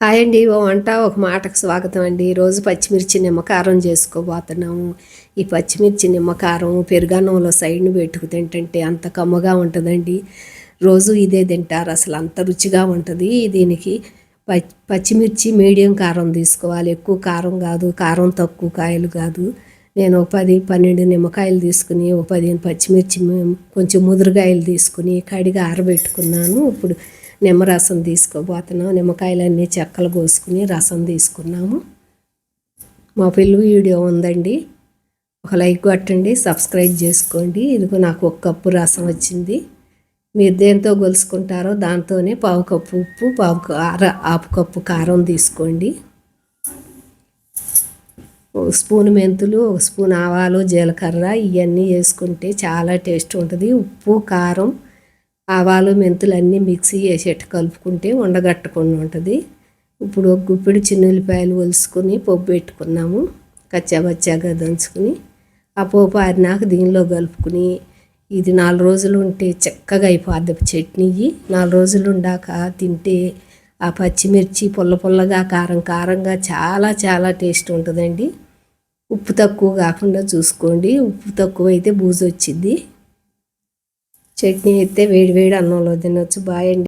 Hi అండి ఓ వంట ఒక మాటకు స్వాగతం అండి. ఈరోజు పచ్చిమిర్చి నిమ్మకారం చేసుకోబోతున్నాము. ఈ పచ్చిమిర్చి నిమ్మకారం పెరుగన్నంలో సైడ్ని పెట్టుకు తింటుంటే అంత కమ్మగా ఉంటుందండి. రోజు ఇదే తింటారు అసలు అంత రుచిగా ఉంటుంది. దీనికి పచ్చి పచ్చిమిర్చి మీడియం కారం తీసుకోవాలి. ఎక్కువ కారం కాదు కారం తక్కువ కాయలు కాదు. నేను ఒక పది పన్నెండు నిమ్మకాయలు తీసుకుని ఒక పదిహేను పచ్చిమిర్చి కొంచెం ముదురుగాయలు తీసుకుని కడిగి ఆరబెట్టుకున్నాను. ఇప్పుడు నిమ్మరసం తీసుకోబోతున్నాం. నిమ్మకాయలన్నీ చెక్కలు కోసుకుని రసం తీసుకున్నాము. మా పిల్లు వీడియో ఉందండి. ఒక లైక్ కొట్టండి సబ్స్క్రైబ్ చేసుకోండి. ఇదిగో నాకు ఒక కప్పు రసం వచ్చింది. మీరు దేంతో గొలుసుకుంటారో దాంతోనే పావు కప్పు ఉప్పు పావు అర ఆపు కప్పు కారం తీసుకోండి. ఒక స్పూన్ మెంతులు ఒక స్పూన్ ఆవాలు జీలకర్ర ఇవన్నీ వేసుకుంటే చాలా టేస్ట్ ఉంటుంది. ఉప్పు కారం ఆవాలు మెంతులు అన్నీ మిక్సీ వేసేట్టు కలుపుకుంటే ఉండగట్టకుండా ఉంటుంది. ఇప్పుడు ఒక గుప్పిడి చిన్నుల్లిపాయలు ఒలుసుకొని పప్పు పెట్టుకున్నాము. కచ్చాబచ్చాగా దంచుకుని ఆ పోపు ఆరినాక దీనిలో కలుపుకుని ఇది నాలుగు రోజులు ఉంటే చక్కగా అయిపోద్ది చట్నీ. నాలుగు రోజులు ఉండాక తింటే ఆ పచ్చిమిర్చి పుల్ల పుల్లగా కారం కారంగా చాలా చాలా టేస్ట్ ఉంటుందండి. ఉప్పు తక్కువ కాకుండా చూసుకోండి. ఉప్పు తక్కువ అయితే బూజు వచ్చింది చట్నీ అయితే వేడి వేడి అన్నంలో తినొచ్చు. బాయ్ అండి.